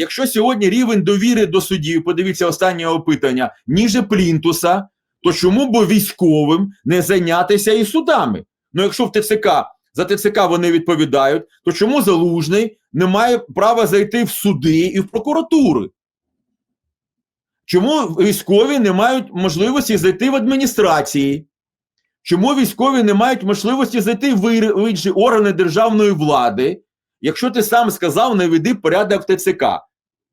Якщо сьогодні рівень довіри до судів, подивіться останнє опитання, ніже плінтуса, то чому б військовим не зайнятися і судами? Ну, якщо в ТЦК за ТЦК вони відповідають, то чому залужний не має права зайти в суди і в прокуратури? Чому військові не мають можливості зайти в адміністрації? Чому військові не мають можливості зайти в інші органи державної влади, якщо ти сам сказав, не веди порядок в ТЦК,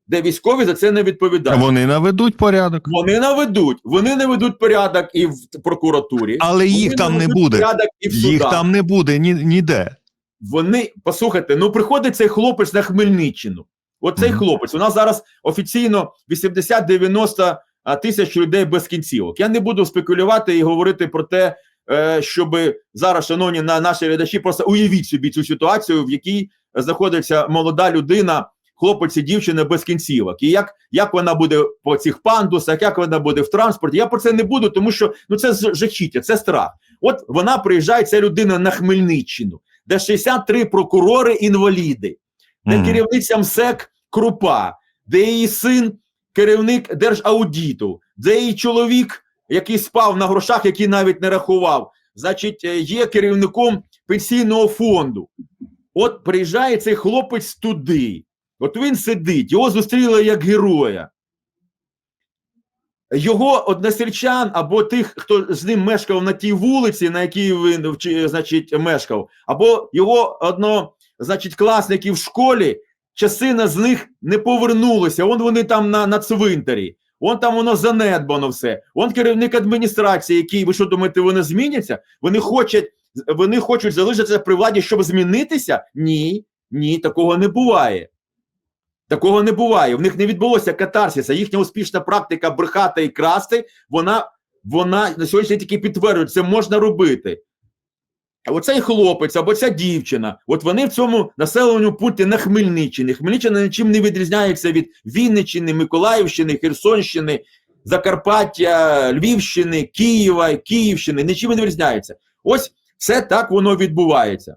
де військові за це не відповідають? Вони наведуть порядок. Вони наведуть, вони не ведуть порядок і в прокуратурі, Але їх вони там не буде. і в Їх судах. там не буде ні, ніде. Вони послухайте, ну приходить цей хлопець на Хмельниччину. От цей Мгм. хлопець. У нас зараз офіційно 80-90 тисяч людей без кінцівок. Я не буду спекулювати і говорити про те, е, щоб зараз, шановні на наші глядачі, просто уявіть собі цю ситуацію, в якій знаходиться молода людина, хлопець і дівчина без кінцівок. І як, як вона буде по цих пандусах, як вона буде в транспорті. Я про це не буду, тому що ну це жахіття, це страх. От вона приїжджає, ця людина на Хмельниччину, де 63 прокурори інваліди, де Мгм. керівниця МСЕК Крупа, де її син керівник держаудиту, де її чоловік, який спав на грошах, які навіть не рахував, значить, е, є керівником пенсійного фонду. От приїжджає цей хлопець туди. От він сидить, його зустріли як героя. Його односельчан або тих, хто з ним мешкав на тій вулиці, на якій він значить, мешкав, або його одно, значить, класників в школі, частина з них не повернулися. Вон вони там на, на цвинтарі. Вон там воно занедбано все. Вон керівник адміністрації, який, ви що думаєте, вони зміняться? Вони хочуть, вони хочуть залишитися при владі, щоб змінитися? Ні, ні, такого не буває. Такого не буває. В них не відбулося катарсиса. Їхня успішна практика брехати і красти, вона, вона на сьогодні тільки підтверджує, це можна робити. А оцей хлопець або ця дівчина, от вони в цьому населеному пункті на Хмельниччині. Хмельниччина нічим не відрізняється від Вінниччини, Миколаївщини, Херсонщини, Закарпаття, Львівщини, Києва, Київщини. Нічим не відрізняється. Ось все так воно відбувається.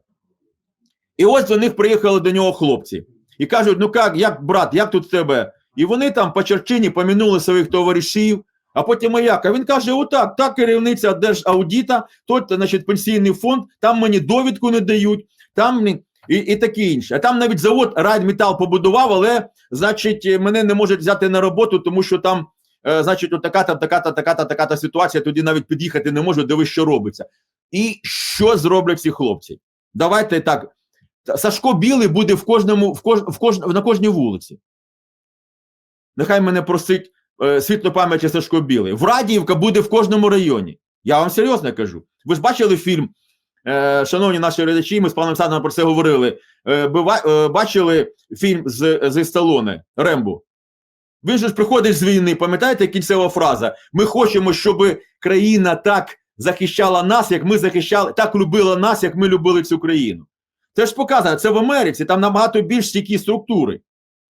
І ось до них приїхали до нього хлопці і кажуть: ну як, як брат, як тут в тебе? І вони там по черчині помінули своїх товаришів. А потім а як? А він каже: отак, так, керівниця держаудіта, тут, значить, пенсійний фонд, там мені довідку не дають, там і, і таке інше. А там навіть завод Райдметал побудував, але, значить, мене не можуть взяти на роботу, тому що там, е, значить, от така-та, така-та, така-та, така-та ситуація, тоді навіть під'їхати не можу, дивись, що робиться. І що зроблять ці хлопці? Давайте так. Сашко Білий буде в кожному, в кож, в кож, на кожній вулиці. Нехай мене просить е, світло пам'яті Сашко Білий. В Радіївка буде в кожному районі. Я вам серйозно кажу. Ви ж бачили фільм, е, шановні наші глядачі, ми з паном Садом про це говорили. Е, бива, е, бачили фільм з, з Сталоне Рембо. Він ж приходить з війни, пам'ятаєте кінцева фраза? Ми хочемо, щоб країна так захищала нас, як ми захищали, так любила нас, як ми любили цю країну. Це ж показано, це в Америці, там набагато більш стійкі структури.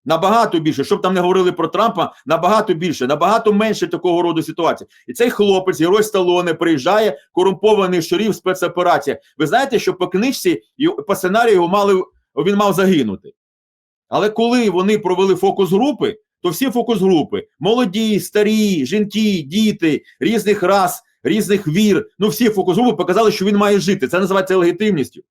Набагато більше, щоб там не говорили про Трампа, набагато більше, набагато менше такого роду ситуацій. І цей хлопець, герой Сталоне, приїжджає, корумпований шериф, спецоперація. Ви знаєте, що по книжці, і по сценарію мали, він мав загинути. Але коли вони провели фокус-групи, то всі фокус-групи молоді, старі, жінки, діти, різних рас, різних вір, ну всі фокус-групи показали, що він має жити. Це називається легітимністю.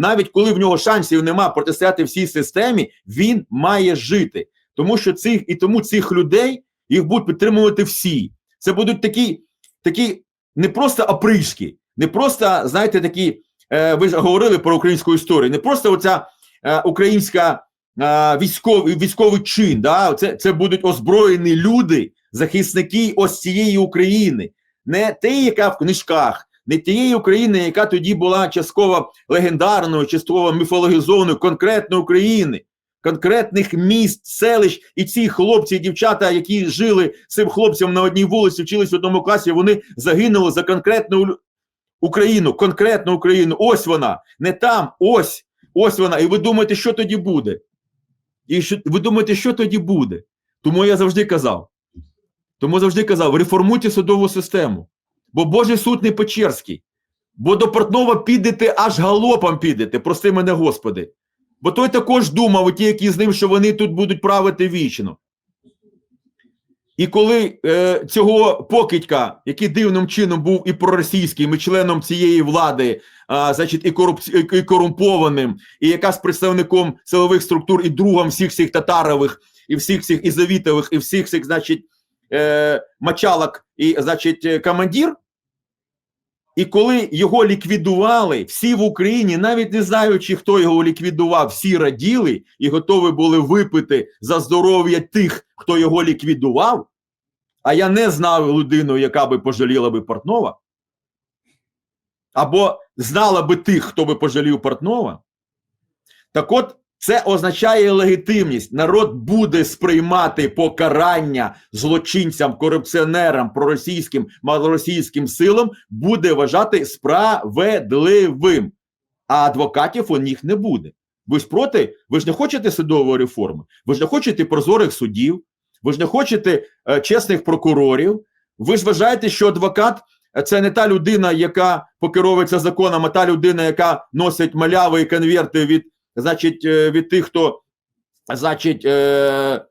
Навіть коли в нього шансів нема протистояти всій системі, він має жити. Тому що цих і тому цих людей їх будуть підтримувати всі. Це будуть такі, такі не просто опришки, не просто, знаєте, такі, е, ви ж говорили про українську історію, не просто оця е, українська е, військовий, військовий чин. Да? Це, це будуть озброєні люди, захисники ось цієї України, не те, яка в книжках не тієї України, яка тоді була частково легендарною, частково міфологізованою, конкретно України, конкретних міст, селищ, і ці хлопці і дівчата, які жили з цим хлопцем на одній вулиці, вчились в одному класі, вони загинули за конкретну Україну, конкретну Україну. Ось вона, не там, ось, ось вона. І ви думаєте, що тоді буде? І що, ви думаєте, що тоді буде? Тому я завжди казав. Тому завжди казав: реформуйте судову систему. Бо Божий суд не Печерський. Бо до Портнова підете аж галопом підете, прости мене, Господи. Бо той також думав, ті, які з ним, що вони тут будуть правити вічно. І коли е, цього покидька, який дивним чином був і проросійським, і членом цієї влади, а, значить, і, корупці... і корумпованим, і якраз представником силових структур, і другом всіх цих татарових, і всіх цих і завітових, і всіх цих, значить, е, мачалок, і, значить, е, командир, і коли його ліквідували, всі в Україні, навіть не знаючи, хто його ліквідував, всі раділи і готові були випити за здоров'я тих, хто його ліквідував. А я не знав людину, яка би пожаліла би Портнова, або знала би тих, хто би пожалів Портнова. Так от, це означає легітимність. Народ буде сприймати покарання злочинцям, корупціонерам, проросійським, малоросійським силам, буде вважати справедливим. А адвокатів у них не буде. Ви ж проти, ви ж не хочете судової реформи, ви ж не хочете прозорих судів, ви ж не хочете е, чесних прокурорів. Ви ж вважаєте, що адвокат е, це не та людина, яка покеровується законом, а та людина, яка носить маляви і конверти від, значить, е, від тих, хто значить, е,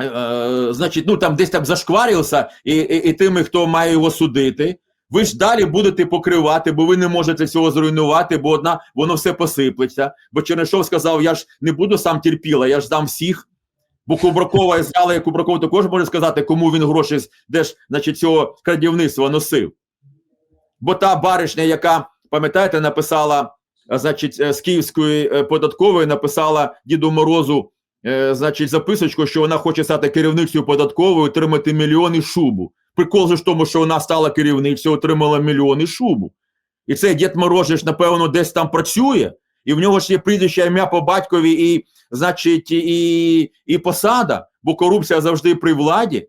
е, значить, ну там десь там зашкварився, і, і, і тими, хто має його судити. Ви ж далі будете покривати, бо ви не можете цього зруйнувати, бо одна воно все посиплеться. Бо Чернишов сказав: я ж не буду сам терпіла, я ж дам всіх. Бо Кубракова зняла, і Кубраков також може сказати, кому він гроші де ж, значить, цього крадівництва носив. Бо та баришня, яка, пам'ятаєте, написала, значить, е, з Київської е, податкової написала Діду Морозу, е, значить, записочку, що вона хоче стати керівницею податкової, отримати мільйони шубу. Прикол же в тому, що вона стала керівницею, отримала мільйони шубу. І цей Дід Мороз, напевно, десь там працює, і в нього ж є прізвище ім'я по батькові, і, значить, і, і посада, бо корупція завжди при владі.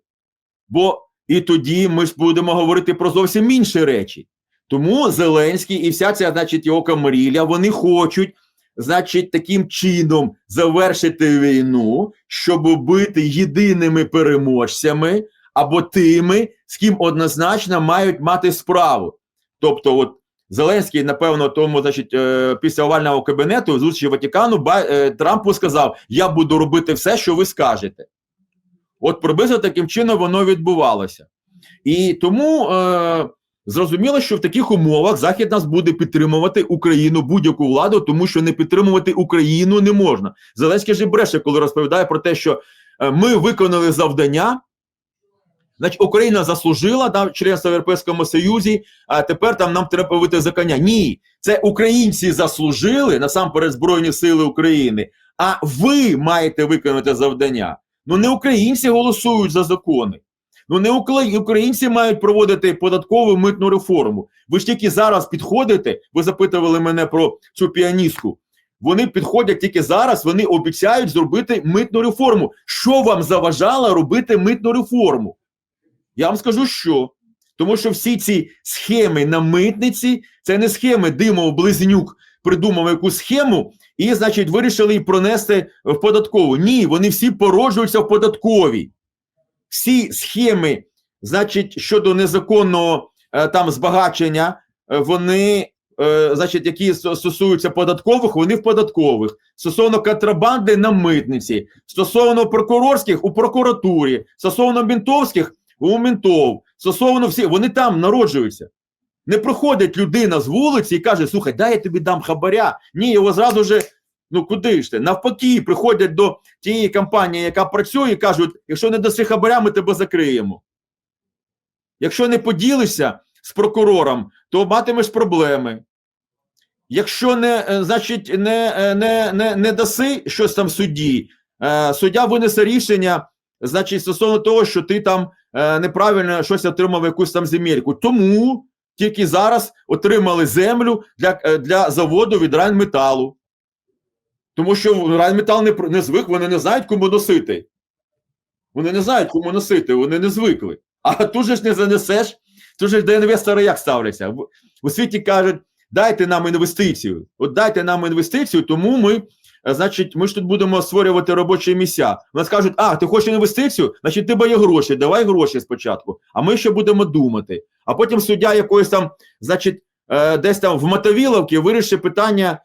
Бо і тоді ми ж будемо говорити про зовсім інші речі. Тому Зеленський і вся ця, значить, його камарілля, вони хочуть, значить, таким чином завершити війну, щоб бути єдиними переможцями або тими, з ким однозначно мають мати справу. Тобто, от Зеленський, напевно, тому, значить, е, після овального кабінету зустрічі Ватикану е, Трампу сказав: Я буду робити все, що ви скажете. От приблизно таким чином воно відбувалося. І тому е, зрозуміло, що в таких умовах Захід нас буде підтримувати Україну, будь-яку владу, тому що не підтримувати Україну не можна. Зеленський же бреше, коли розповідає про те, що е, ми виконали завдання. Значить, Україна заслужила там членство в Європейському Союзі, а тепер там нам треба вийти за. Ні, це українці заслужили насамперед Збройні Сили України. А ви маєте виконати завдання. Ну не українці голосують за закони. Ну не українці мають проводити податкову митну реформу. Ви ж тільки зараз підходите. Ви запитували мене про цю піаністку. Вони підходять тільки зараз. Вони обіцяють зробити митну реформу. Що вам заважало робити митну реформу? Я вам скажу, що. Тому що всі ці схеми на митниці це не схеми Димов Близнюк придумав якусь схему і, значить, вирішили її пронести в податкову. Ні, вони всі породжуються в податковій. Всі схеми, значить, щодо незаконного е, там збагачення, е, вони, е, значить, які стосуються податкових, вони в податкових. Стосовно контрабанди на митниці, стосовно прокурорських у прокуратурі, стосовно мінтовських у мінтов, стосовно всіх, вони там народжуються. Не проходить людина з вулиці і каже: слухай, дай я тобі дам хабаря. Ні, його зразу же, ну куди ж ти? Навпаки, приходять до тієї компанії, яка працює, і кажуть: якщо не даси хабаря, ми тебе закриємо. Якщо не поділишся з прокурором, то матимеш проблеми. Якщо не, е, значить, не, е, не, не, не даси щось там судді, е, суддя винесе рішення, значить, стосовно того, що ти там неправильно щось отримав якусь там земельку. Тому тільки зараз отримали землю для, для заводу від Райнметалу. Тому що Райнметал не, не звик, вони не знають, кому носити. Вони не знають, кому носити, вони не звикли. А тут же ж не занесеш, тут же ж до інвестора як ставляться. У світі кажуть, дайте нам інвестицію. От дайте нам інвестицію, тому ми, е, значить, ми ж тут будемо створювати робочі місця. У нас кажуть, а, ти хочеш інвестицію? Значить, ти є гроші, давай гроші спочатку. А ми ще будемо думати. А потім суддя якоїсь там, значить, е, десь там в Мотовіловці вирішить питання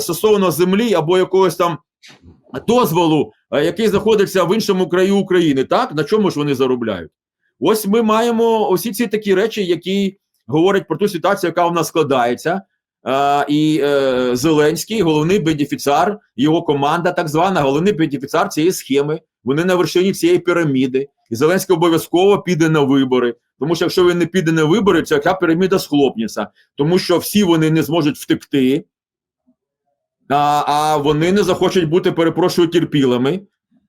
стосовно землі або якогось там дозволу, е, який знаходиться в іншому краю України. Так на чому ж вони заробляють? Ось ми маємо усі ці такі речі, які говорять про ту ситуацію, яка в нас складається. Е, і е, Зеленський, головний бенефіціар, його команда, так звана, головний бенефіціар цієї схеми. Вони на вершині цієї піраміди. І Зеленський обов'язково піде на вибори. Тому що якщо він не піде на вибори, ця піраміда схлопнеться. Тому що всі вони не зможуть втекти, а, а вони не захочуть бути, перепрошую, терпілими,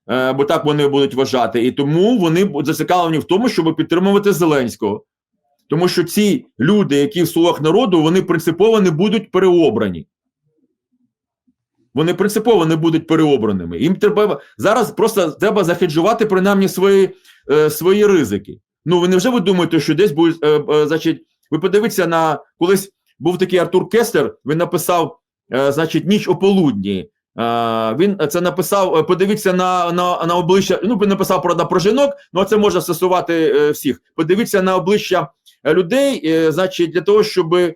е, бо так вони будуть вважати. І тому вони зацікавлені в тому, щоб підтримувати Зеленського. Тому що ці люди, які в слугах народу, вони принципово не будуть переобрані. Вони принципово не будуть переобраними. Їм треба зараз просто треба захеджувати принаймні свої, е, свої ризики. Ну, ви невже ви думаєте, що десь будуть, е, е, значить, ви подивіться на колись був такий Артур Кестер, він написав, значить, ніч о полудні. Е, він це написав. е, Подивіться на, на, на обличчя. Ну, написав правда про жінок, але це може стосувати е, всіх. Подивіться на обличчя е, людей, е, значить, для того, щоб е,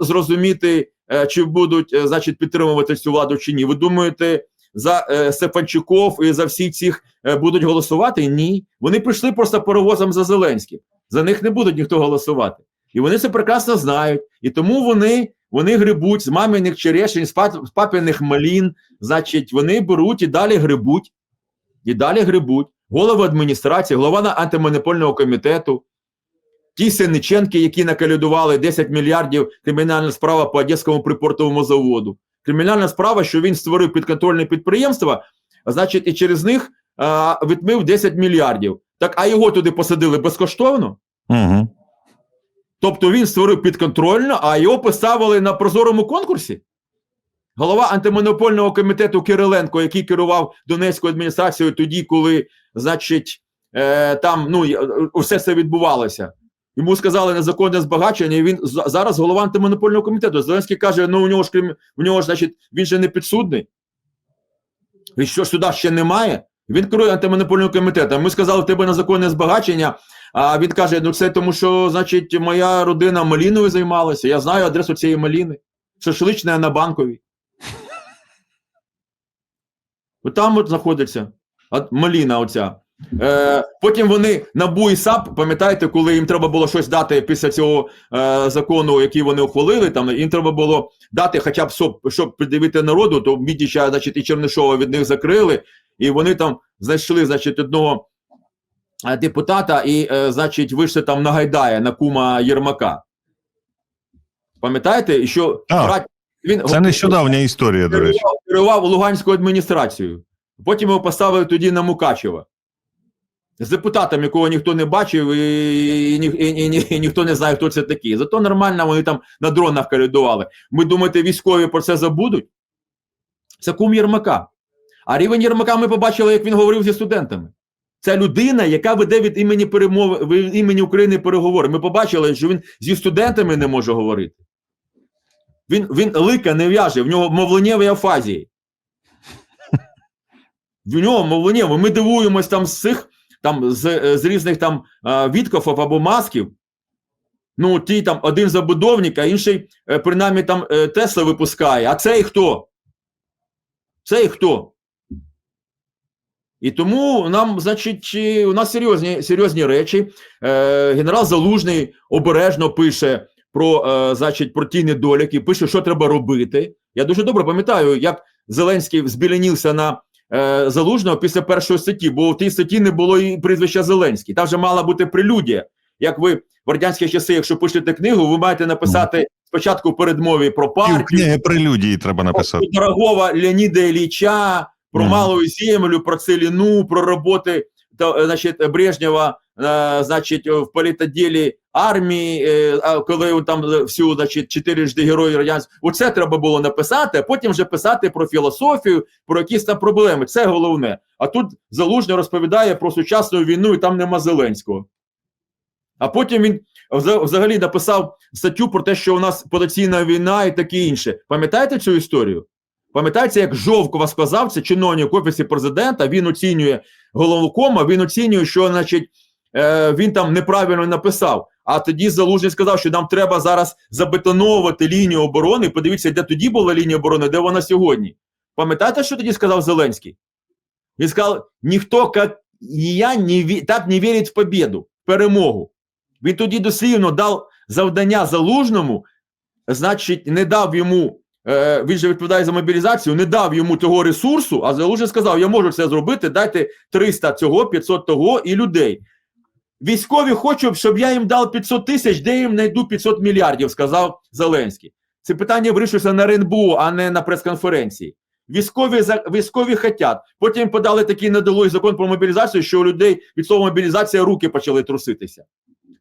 зрозуміти, е, чи будуть, е, значить, підтримувати цю владу чи ні. Ви думаєте, за е, Стефанчуков і за всіх цих е, будуть голосувати? Ні. Вони прийшли просто паровозом за Зеленським. За них не будуть ніхто голосувати. І вони це прекрасно знають. І тому вони, вони грибуть з маминих черешень, з, пап, з папиних малін. Значить, вони беруть і далі грибуть. І далі грибуть. Голова адміністрації, голова на- антимонопольного комітету. Ті Сенниченки, які накалядували 10 мільярдів кримінальна справа по Одеському припортовому заводу. Кримінальна справа, що він створив підконтрольне підприємство, значить, і через них а, відмив 10 мільярдів. Так, а його туди посадили безкоштовно. Угу. Тобто він створив підконтрольно, а його поставили на прозорому конкурсі. Голова антимонопольного комітету Кириленко, який керував Донецькою адміністрацією тоді, коли, значить, е, там ну, я- е, все це відбувалося. Йому сказали незаконне збагачення, і він зараз голова антимонопольного комітету. Зеленський каже: ну у нього ж крім у нього ж, значить, він же не підсудний. І що сюди ще немає? Він керує антимонопольним комітетом. Ми сказали, в тебе незаконне збагачення. А він каже: ну це тому, що, значить, моя родина маліною займалася. Я знаю адресу цієї маліни. Шашлична на банковій. Там от знаходиться от маліна оця. Е, потім вони НАБУ і САП, пам'ятаєте, коли їм треба було щось дати після цього е, закону, який вони ухвалили, там їм треба було дати хоча б щоб, щоб придивити народу, то Мідіча, значить, і Чернишова від них закрили, і вони там знайшли, значить, одного депутата і, е, значить, вийшли там на Гайдая, на кума Єрмака. Пам'ятаєте? Що Так. брат- він Це нещодавня історія, до речі. керував, керував Луганською адміністрацією. Потім його поставили тоді на Мукачева. З депутатом, якого ніхто не бачив, і, і, і, і, ні- і ніхто не знає, хто це такий. Зато нормально вони там на дронах коридували. Ми думаєте, військові про це забудуть? Це кум Єрмака. А рівень Єрмака ми побачили, як він говорив зі студентами. Це людина, яка веде від імені перемови від імені України переговори. Ми побачили, що він зі студентами не може говорити. Він, він лика не в'яже, в нього мовленнєві афазії. В нього мовленнєві. Ми дивуємось там з цих, там, з, з різних там відкофів або масків. Ну, ті там один забудовник, а інший, е, принаймні, там е, Тесла випускає. А цей хто? Цей хто? І тому нам, значить, у нас серйозні, серйозні речі. Е, генерал Залужний обережно пише про, е, значить, про ті недоліки, пише, що треба робити. Я дуже добре пам'ятаю, як Зеленський збілянівся на е, Залужного після першої статті, бо в тій статті не було і прізвища Зеленський. Там вже мала бути прелюдія. Як ви в радянські часи, якщо пишете книгу, ви маєте написати спочатку передмові про партію, книги прелюдії треба написати. про дорогого Леоніда Ілліча, про Мгм. малу землю, про целину, про роботи та, е, значить, Брежнєва, е, значить, в політоділі армії, е, коли він там е, всю, значить, чотирижди герої радянського. Оце треба було написати, а потім вже писати про філософію, про якісь там проблеми. Це головне. А тут Залужний розповідає про сучасну війну, і там нема Зеленського. А потім він взагалі написав статтю про те, що у нас потенційна війна і таке інше. Пам'ятаєте цю історію? Пам'ятаєте, як Жовкова сказав, це чиновник в офісі президента, він оцінює головкома, він оцінює, що значить, е, він там неправильно написав. А тоді Залужний сказав, що нам треба зараз забетоновувати лінію оборони. Подивіться, де тоді була лінія оборони, де вона сьогодні. Пам'ятаєте, що тоді сказав Зеленський? Він сказав: ніхто, як я, не, ві- так не вірить в побіду, в перемогу. Він тоді дослівно дав завдання залужному, значить, не дав йому, е, він же відповідає за мобілізацію, не дав йому того ресурсу, а залужний сказав: я можу це зробити, дайте 300 цього, 500 того і людей. Військові хочуть, щоб я їм дав 500 тисяч, де їм знайду 500 мільярдів, сказав Зеленський. Це питання вирішується на РНБО, а не на прес-конференції. Військові військові хотять. Потім подали такий недолугий закон про мобілізацію, що у людей від слова мобілізація руки почали труситися.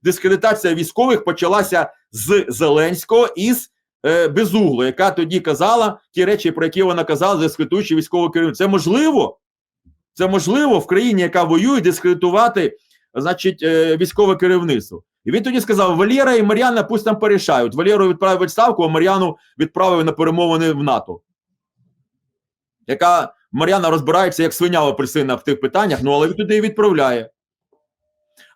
Дискредитація військових почалася з Зеленського і з е, Безугло, яка тоді казала ті речі, про які вона казала, дискредитуючи військового керівництва. Це можливо? Це можливо в країні, яка воює, дискредитувати значить, е, військове керівництво. І він тоді сказав: Валєра і Мар'яна пусть там порішають. Валєру відправив відставку, а Мар'яну відправив на перемовини в НАТО. Яка Мар'яна розбирається як свиня апельсина в тих питаннях, ну але він туди і відправляє.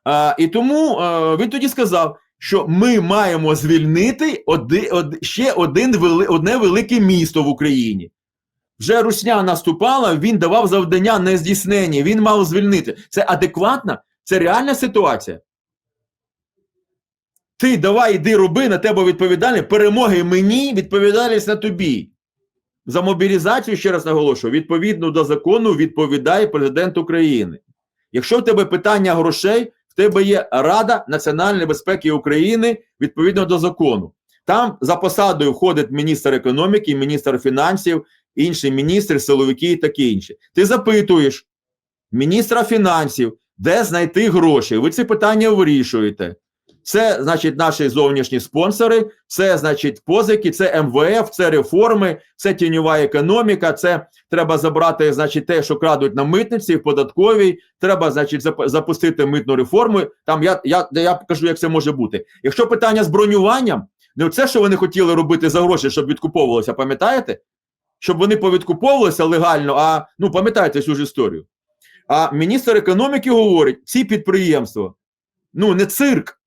А, і тому е, він тоді сказав, що ми маємо звільнити оди, од, ще один вели, одне велике місто в Україні. Вже Русня наступала, він давав завдання нездійснені, він мав звільнити. Це адекватна, це реальна ситуація. Ти давай іди роби на тебе відповідальність, перемоги мені, відповідальність на тобі. За мобілізацію, ще раз наголошую, відповідно до закону відповідає президент України. Якщо в тебе питання грошей, тебе є Рада національної безпеки України відповідно до закону. Там за посадою входить міністр економіки, міністр фінансів, інші міністри, силовики і таке інше. Ти запитуєш міністра фінансів, де знайти гроші. Ви ці питання вирішуєте. Це, значить, наші зовнішні спонсори, це, значить, позики, це МВФ, це реформи, це тіньова економіка, це треба забрати, значить, те, що крадуть на митниці, в податковій, треба, значить, запустити митну реформу. Там я, я, я покажу, як це може бути. Якщо питання з бронюванням, не це, що вони хотіли робити за гроші, щоб відкуповувалося, пам'ятаєте? Щоб вони повідкуповувалися легально, а ну пам'ятаєте цю ж історію. А міністр економіки говорить: ці підприємства, ну не цирк,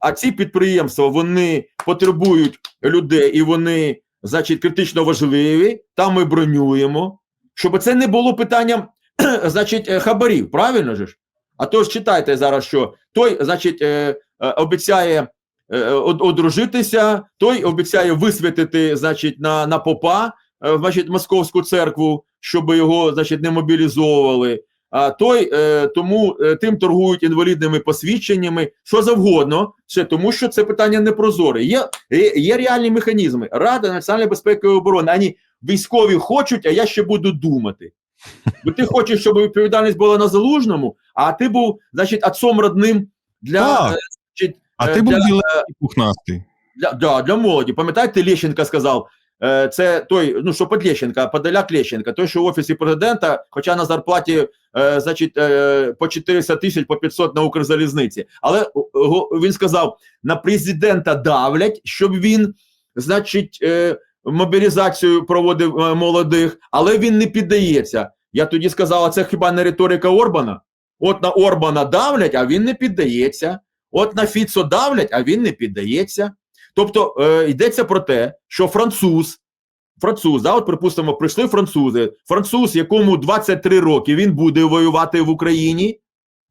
а ці підприємства вони потребують людей і вони, значить, критично важливі. Там ми бронюємо, щоб це не було питанням, значить, е, хабарів. Правильно ж? А то ж читайте зараз, що той, значить, е, е, обіцяє одружитися, той обіцяє висвятити, значить, на, на попа, значить, московську церкву, щоб його, значить, не мобілізовували. А той е, тому е, тим торгують інвалідними посвідченнями, що завгодно, ще тому, що це питання непрозоре. Є, є, є реальні механізми. Рада національної безпеки і оборони. Ані військові хочуть, а я ще буду думати. Бо ти хочеш, щоб відповідальність була на залужному, а ти був, значить, отцом родним для, Так. е, значить, А е, ти був для, пухнастий. для, для молоді. Пам'ятаєте, Лещенка сказав, е, це той, ну що под Лещенка, Подоляк Лещенка, той, що в офісі президента, хоча на зарплаті, е, значить, е, по 400 тисяч, по 500 на Укрзалізниці. Але го- він сказав, на президента давлять, щоб він, значить, е, мобілізацію проводив е, молодих, але він не піддається. Я тоді сказав, а це хіба не риторика Орбана? От на Орбана давлять, а він не піддається. От на Фіцо давлять, а він не піддається. Тобто е, йдеться про те, що француз, француз, да, от припустимо, прийшли французи. Француз, якому 23 роки він буде воювати в Україні.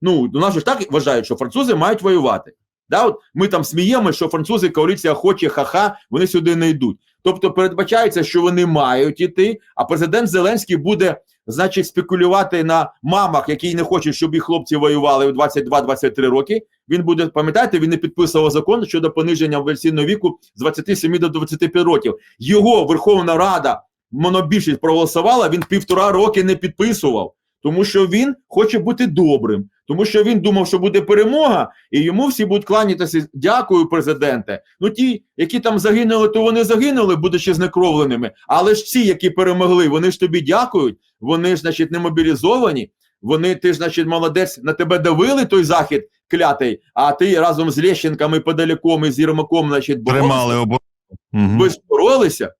Ну, у нас ж так вважають, що французи мають воювати. Да, от ми там сміємо, що французи, коаліція хоче, ха-ха, вони сюди не йдуть. Тобто передбачається, що вони мають іти, а президент Зеленський буде, значить, спекулювати на мамах, які не хочуть, щоб їх хлопці воювали у 22-23 роки. Він буде, пам'ятаєте, він не підписував закон щодо пониження пенсійного віку з 27 до 25 років. Його Верховна Рада монобільшість проголосувала, він півтора роки не підписував, тому що він хоче бути добрим, тому що він думав, що буде перемога, і йому всі будуть кланятися. Дякую, президенте. Ну ті, які там загинули, то вони загинули, будучи знекровленими. Але ж ці, які перемогли, вони ж тобі дякують. Вони ж, значить, не мобілізовані. Вони, ти ж, значить, молодець, на тебе давили той захід клятий, а ти разом з Лещенком і Подаляком і з Єрмаком, значить. Тримали оборону. Ви ж боролися.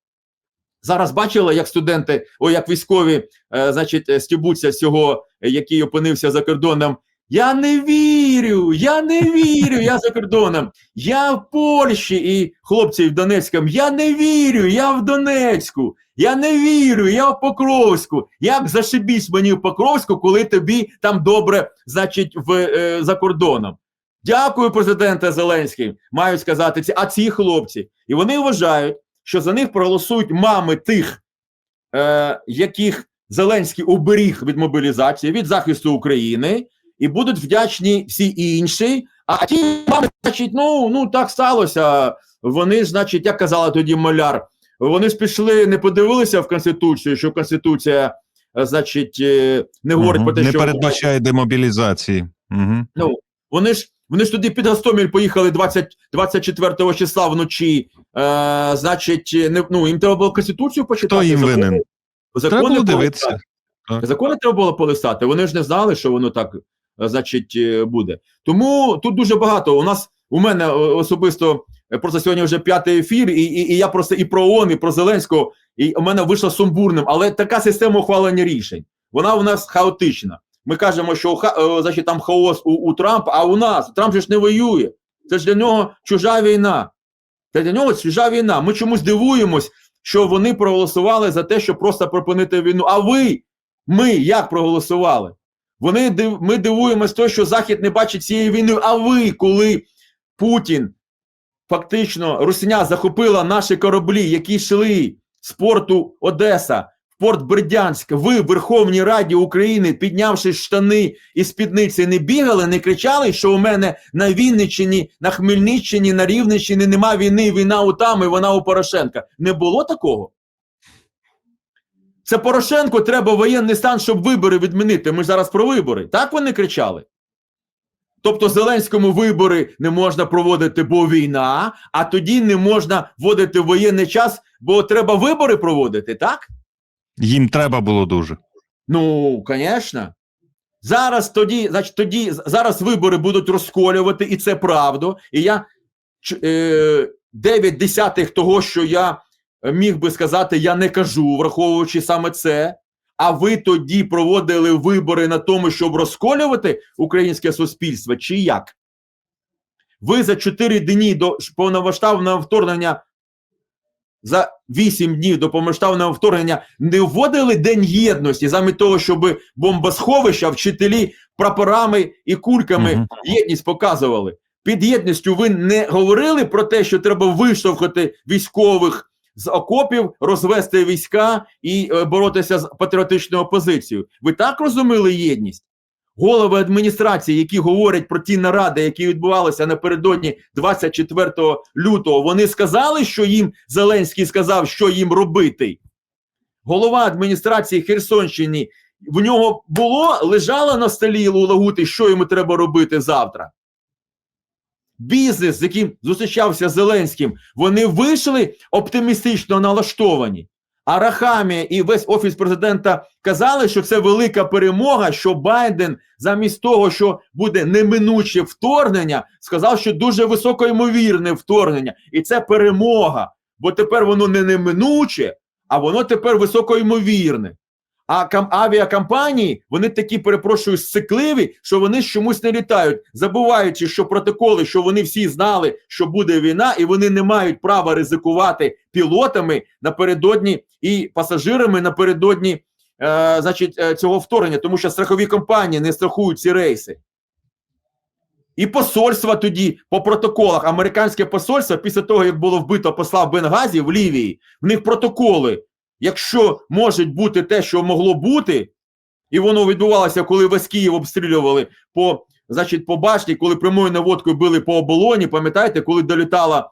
Зараз бачили, як студенти, о, як військові, е, значить, стібуться з цього, е, який опинився за кордоном, Я не вірю, я не вірю, я за кордоном. Я в Польщі і хлопці в Донецькому, я не вірю, я в Донецьку. Я не вірю, я в Покровську. Як зашибісь мені в Покровську, коли тобі там добре, значить, в, е, за кордоном. Дякую, президенте Зеленський, мають сказати ці, а ці хлопці. І вони вважають, що за них проголосують мами тих, е, яких Зеленський уберіг від мобілізації, від захисту України, і будуть вдячні всі інші. А ті значить, ну, ну так сталося. Вони значить, як казала тоді Маляр, вони ж пішли, не подивилися в Конституцію, що Конституція, значить, е, не говорить Мгм. про те, Не що передбачає демобілізації. Угу. Ну, вони ж вони ж туди під Гостомель поїхали 20, 24 числа вночі. Е, значить, не, ну, їм треба було Конституцію почитати. Хто їм закони- винен? Закони Треба було полистати. дивитися. Так. Закони треба було полистати. Вони ж не знали, що воно так, значить, е, буде. Тому тут дуже багато. У нас у мене е, особисто е, просто сьогодні вже п'ятий ефір, і, і, і я просто і про ООН, і про Зеленського, і у мене вийшло сумбурним. Але така система ухвалення рішень. Вона у нас хаотична. Ми кажемо, що е, значить, там хаос у, у Трампа, а у нас Трамп же ж не воює. Це ж для нього чужа війна. Це для нього чужа війна. Ми чомусь дивуємось, що вони проголосували за те, щоб просто припинити війну. А ви, ми як проголосували? Вони див- ми дивуємось то, що Захід не бачить цієї війни. А ви, коли Путін фактично Русня захопила наші кораблі, які йшли з порту Одеса в порт Бердянськ, ви в Верховній Раді України, піднявши штани і спідниці, не бігали, не кричали, що у мене на Вінниччині, на Хмельниччині, на Рівненщині нема війни, війна у там і вона у Порошенка. Не було такого? Це Порошенко треба воєнний стан, щоб вибори відмінити. Ми ж зараз про вибори. Так вони кричали? Тобто Зеленському вибори не можна проводити, бо війна, а тоді не можна вводити воєнний час, бо треба вибори проводити, так? Їм треба було дуже. Ну, звісно. Зараз тоді, значить, тоді зараз вибори будуть розколювати, і це правда. І я е, 9 десятих того, що я міг би сказати, я не кажу, враховуючи саме це. А ви тоді проводили вибори на тому, щоб розколювати українське суспільство, чи як? Ви за 4 дні до повномасштабного вторгнення, за 8 днів до повномасштабного вторгнення не вводили День єдності, замість того, щоб бомбосховища, вчителі прапорами і кульками Мгм. єдність показували. Під єдністю ви не говорили про те, що треба виштовхати військових з окопів, розвести війська і е, боротися з патріотичною опозицією. Ви так розуміли єдність? Голови адміністрації, які говорять про ті наради, які відбувалися напередодні 24 лютого, вони сказали, що їм Зеленський сказав, що їм робити. Голова адміністрації Херсонщини, в нього було, лежало на столі у Лагути, що йому треба робити завтра. Бізнес, з яким зустрічався Зеленським, вони вийшли оптимістично налаштовані. А Рахамія і весь офіс президента казали, що це велика перемога, що Байден замість того, що буде неминуче вторгнення, сказав, що дуже високоймовірне вторгнення. І це перемога. Бо тепер воно не неминуче, а воно тепер високоймовірне. А авіакомпанії, вони такі, перепрошую, сцикливі, що вони чомусь не літають, забуваючи, що протоколи, що вони всі знали, що буде війна, і вони не мають права ризикувати пілотами напередодні і пасажирами напередодні е, значить, е, цього вторгнення, тому що страхові компанії не страхують ці рейси. І посольства тоді по протоколах, американське посольство, після того, як було вбито посла в Бенгазі в Лівії, в них протоколи. Якщо може бути те, що могло бути, і воно відбувалося, коли весь Київ обстрілювали по, значить, по башні, коли прямою наводкою били по оболоні, пам'ятаєте, коли долітала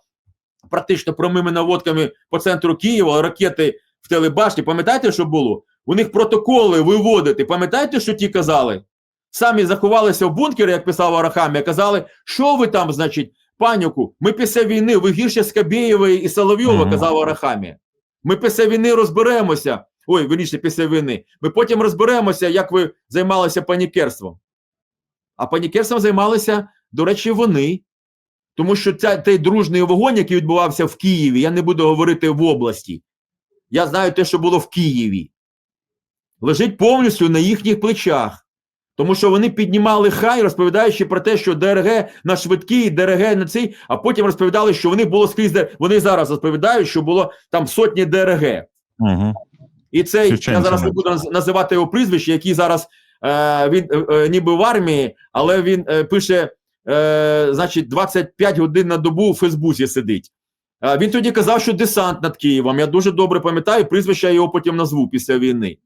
практично прямими наводками по центру Києва, ракети в телебашні, пам'ятаєте, що було? У них протоколи виводити. Пам'ятаєте, що ті казали? Самі заховалися в бункері, як писав Арахамія, казали, що ви там, значить, паніку, ми після війни, ви гірше Скабєєвої і Соловйова, казав Арахамія. Ми після війни розберемося. Ой, вірніше, після війни. Ми потім розберемося, як ви займалися панікерством. А панікерством займалися, до речі, вони. Тому що ця, той дружний вогонь, який відбувався в Києві, я не буду говорити в області. Я знаю те, що було в Києві. Лежить повністю на їхніх плечах. Тому що вони піднімали хай, розповідаючи про те, що ДРГ на швидкий, ДРГ на цей, а потім розповідали, що вони було скрізь, де- вони зараз розповідають, що було там сотні ДРГ. Угу. І цей, я зараз не буду називати його прізвище, який зараз е, він е, е, ніби в армії, але він е, пише, е, значить, 25 годин на добу у Фейсбуці сидить. Е, він тоді казав, що десант над Києвом. Я дуже добре пам'ятаю, прізвище я його потім назву після війни.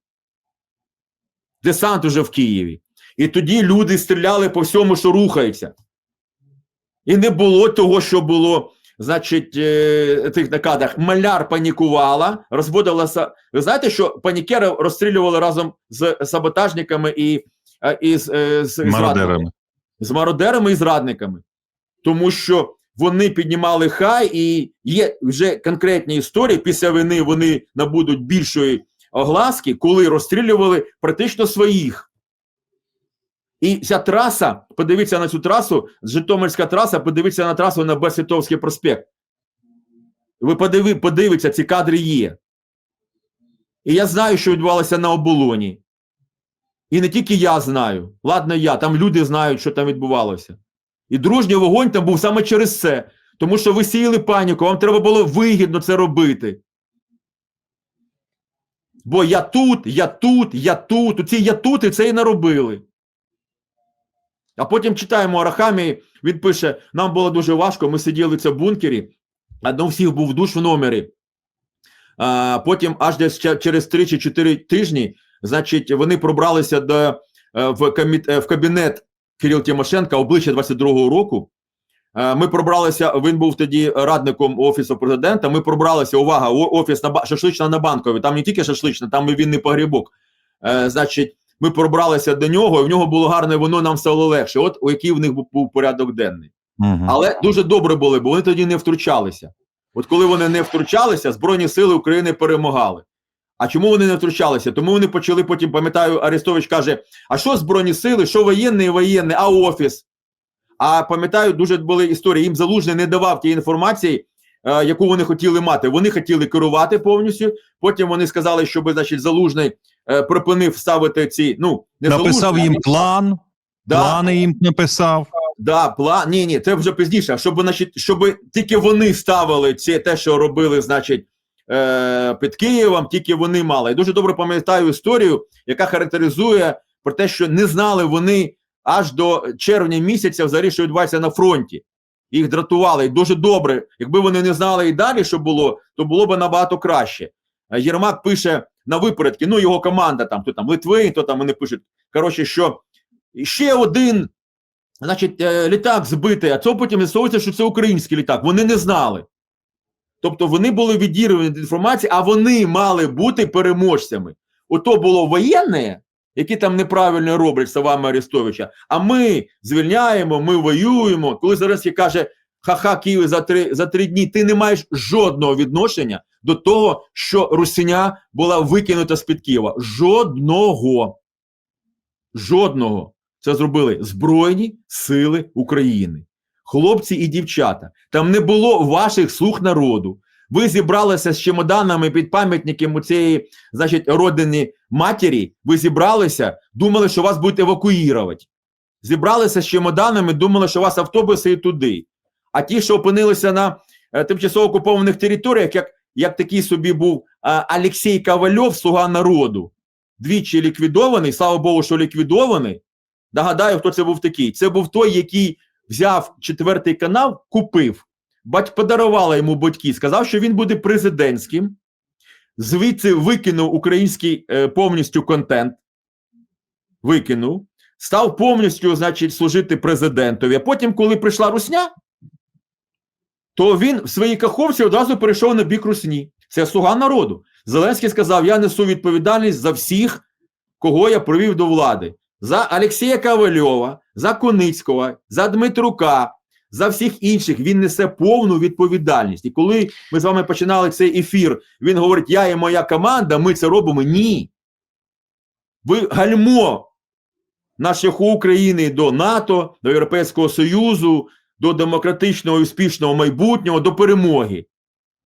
Десант уже в Києві. І тоді люди стріляли по всьому, що рухається. І не було того, що було, значить, е, тих на кадрах. Маляр панікувала, розводилася. Ви знаєте, що панікери розстрілювали разом з саботажниками і, е, і з, е, з, з Мародерами. з мародерами і зрадниками, тому що вони піднімали хай, і є вже конкретні історії. Після війни вони набудуть більшої огласки, коли розстрілювали практично своїх. І ця траса, подивіться на цю трасу, Житомирська траса, подивіться на трасу на Берсвітовський проспект. Ви подиви, подивіться, ці кадри є. І я знаю, що відбувалося на оболоні. І не тільки я знаю, ладно, я, там люди знають, що там відбувалося. І дружній вогонь там був саме через це. Тому що ви сіяли паніку, вам треба було вигідно це робити. Бо я тут, я тут, я тут, оці я тут і це і наробили. А потім читаємо Арахамі, він пише: нам було дуже важко, ми сиділи це в бункері, а до всіх був душ в номері. А, потім аж десь через 3 чи 4 тижні, значить, вони пробралися до, е, в, коміт, е, в кабінет Кирил Тимошенка обличчя 22-го року. Ми пробралися, він був тоді радником офісу президента. Ми пробралися, увага, офіс на шашлична на банкові. Там не тільки шашлична, там і вінний погрібок. Е, значить, ми пробралися до нього, і в нього було гарне воно, нам стало легше. От у який в них був, порядок денний. Угу. Але дуже добре були, бо вони тоді не втручалися. От коли вони не втручалися, Збройні Сили України перемагали. А чому вони не втручалися? Тому вони почали потім, пам'ятаю, Арестович каже: а що Збройні сили, що воєнний, воєнний, а офіс? А пам'ятаю, дуже були історії. Їм залужний не давав тієї інформації, е, яку вони хотіли мати. Вони хотіли керувати повністю. Потім вони сказали, щоб значить, залужний е, припинив ставити ці. Ну, не Написав їм план, Да. плани їм написав. Да, план. Ні, ні, це вже пізніше. Щоб, значить, щоб тільки вони ставили ці, те, що робили, значить, е, під Києвом, тільки вони мали. Я дуже добре пам'ятаю історію, яка характеризує про те, що не знали вони аж до червня місяця взагалі, що відбувається на фронті. Їх дратували. І дуже добре. Якби вони не знали і далі, що було, то було б набагато краще. Єрмак пише на випередки, ну його команда там, то там Литвин, то там вони пишуть. Коротше, що ще один значить, е, літак збитий, а це потім з'ясовується, що це український літак. Вони не знали. Тобто вони були відірвані від інформації, а вони мали бути переможцями. Ото було воєнне, які там неправильно роблять словами Арестовича. А ми звільняємо, ми воюємо. Коли Зеленський каже, ха-ха, Київ за три, за три дні, ти не маєш жодного відношення до того, що Русиня була викинута з-під Києва. Жодного. Жодного. Це зробили Збройні Сили України. Хлопці і дівчата. Там не було ваших слуг народу. Ви зібралися з чемоданами під пам'ятником у цієї, значить, родини матері. Ви зібралися, думали, що вас будуть евакуювати. Зібралися з чемоданами, думали, що у вас автобуси і туди. А ті, що опинилися на е, тимчасово окупованих територіях, як, як такий собі був Олексій Ковальов, слуга народу, двічі ліквідований, слава Богу, що ліквідований. Нагадаю, хто це був такий. Це був той, який взяв четвертий канал, купив, бать подарувала йому батьки, сказав, що він буде президентським, звідси викинув український е, повністю контент, викинув, став повністю, значить, служити президентові. А потім, коли прийшла Русня, то він в своїй каховці одразу перейшов на бік Русні. Це слуга народу. Зеленський сказав: Я несу відповідальність за всіх, кого я привів до влади. За Олексія Ковальова, за Куницького, за Дмитрука, за всіх інших він несе повну відповідальність. І коли ми з вами починали цей ефір, він говорить: Я і моя команда, ми це робимо. Ні. Ви гальмо на шляху України до НАТО, до Європейського Союзу, до демократичного і успішного майбутнього, до перемоги.